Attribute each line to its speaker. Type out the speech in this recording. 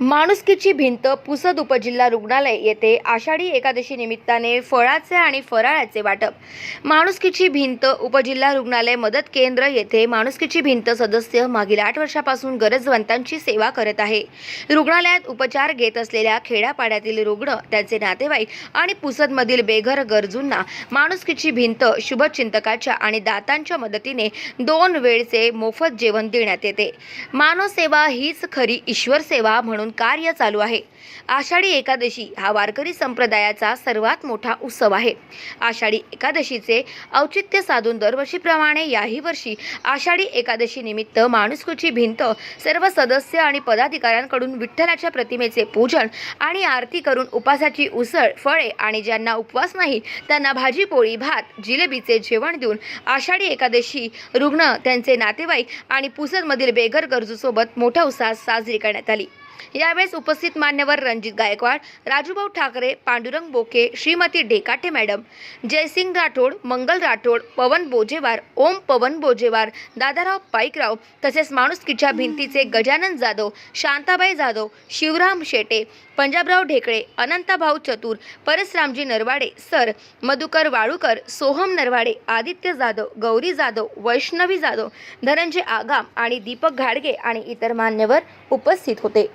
Speaker 1: माणुसकीची भिंत पुसद उपजिल्हा रुग्णालय येथे आषाढी एकादशी निमित्ताने फळाचे आणि फराळाचे वाटप. माणुसकीची भिंत उपजिल्हा रुग्णालय मदत केंद्र येथे माणुसकीची भिंत सदस्य मागील आठ वर्षापासून गरजवंतांची सेवा करत आहे. रुग्णालयात उपचार घेत असलेल्या खेड्यापाड्यातील रुग्ण त्यांचे नातेवाईक आणि पुसदमधील बेघर गरजूंना माणुसकीची भिंत शुभचिंतकाच्या आणि दातांच्या मदतीने दोन वेळचे मोफत जेवण देण्यात येते. मानवसेवा हीच खरी ईश्वर सेवा म्हणून कार्य चालू आहे. आषाढी एकादशी हा वारकरी संप्रदायाचा सर्वात मोठा उत्सव आहे. आषाढी एकादशीचे औचित्य साधून दरवर्षीप्रमाणे याही वर्षी आषाढी एकादशी निमित्त माणुसकीची भिंत सर्व सदस्य आणि पदाधिकाऱ्यांकडून विठ्ठलाच्या प्रतिमेचे पूजन आणि आरती करून उपासाची उसळ फळे आणि ज्यांना उपवास नाही त्यांना भाजी पोळी भात जिलेबीचे जेवण देऊन आषाढी एकादशी रुग्ण त्यांचे नातेवाईक आणि पुसदमधील बेघर गरजूसोबत मोठ्या उत्साहात साजरी करण्यात आली. यावेळेस उपस्थित मान्यवर रणजित गायकवाड राजूभाऊ ठाकरे पांडुरंग बोके श्रीमती डेकाटे मॅडम जयसिंग राठोड मंगल राठोड पवन बोजेवार ओम पवन बोजेवार दादाराव पाईकराव तसेच माणुसकीच्या भिंतीचे गजानन जाधव शांताबाई जाधव शिवराम शेटे पंजाबराव ढेकळे अनंताभाऊ चतुर परसरामजी नरवाडे सर मधुकर वाळूकर सोहम नरवाडे आदित्य जाधव गौरी जाधव वैष्णवी जाधव धनंजय आगाम आणि दीपक घाडगे आणि इतर मान्यवर उपस्थित होते.